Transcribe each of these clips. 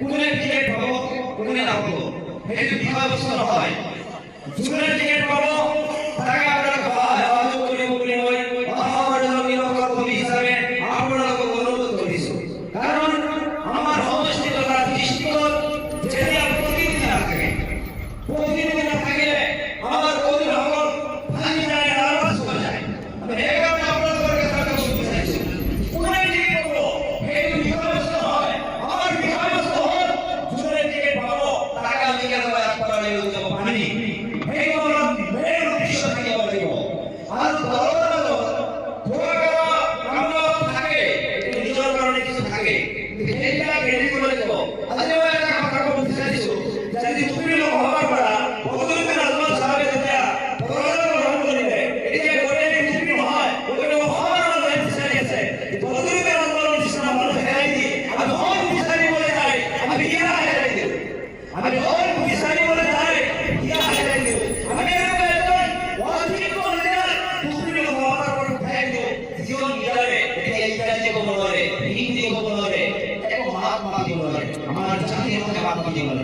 কোনের ticket পাবো কোনে রাখব এটা যদি হয় হয় জুনের টিকিট পাবো তাকে আমরা বাধ্য জীবনে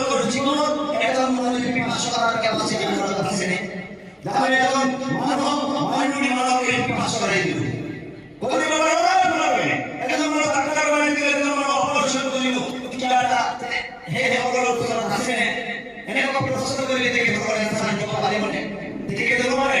তেওঁলোকৰ জীৱনত এজন মানুহে বিকাশ কৰাৰ কেপাচিটি মানুহৰ আছেনে যাতে এজন মানুহক মানৱী মানৱ এই বিকাশ কৰাই দিব। কৰিব নোৱাৰে এজন মানুহ ডাক্তৰ বনাই দিলে এজন মানুহ অপাৰেশ্যন কৰিব কিবা এটা সেই সকলৰ ওচৰত আছেনে এনেকুৱা প্ৰশ্ন কৰিলে তেখেতসকলে সাহায্য পাৰিবনে তেখেতে নোৱাৰে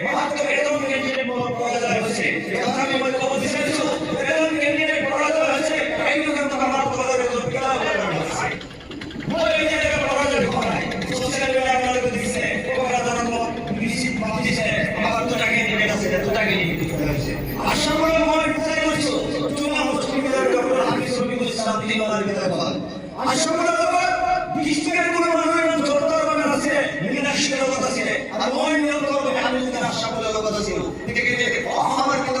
থাকিছো এদেরকে মাত্র এরকম ক্যান্ডিডেট মোর পরাজয় হয়েছে কথা আমি মই কব বিচাৰিছো এরকম ক্যান্ডিডেট পরাজয় হয়েছে এইটো কিন্তু আমার পরাজয় বিকাশ হয়েছে মই এদেরকে পরাজয় হোৱা নাই সোশ্যাল মিডিয়া আপোনালোকে দিছে ওপৰা ধৰণৰ নিশ্চিত মাতিছে আমাৰ দুটা ক্যান্ডিডেট আছে দুটা ক্যান্ডিডেট আছে আশা করি মই বিচাৰ কৰিছো তোমাৰ হস্পিটেলৰ ডক্টৰ হাফিজ ৰফিকুল ইছলাম তিনিবাৰৰ বিধায়ক আশা করি ডিস্ট্রিক্টের কোনো মানুষের জোরদার মানে আছে মীনাক্ষীর লগত আছে আর মই নিয়ন্ত্রণ করবে আমি যদি আশা করি লগত আছে ঠিক আছে আমার কিন্তু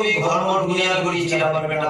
কবি ঘর মঠ গুনিয়ার করি চেরা পারবে না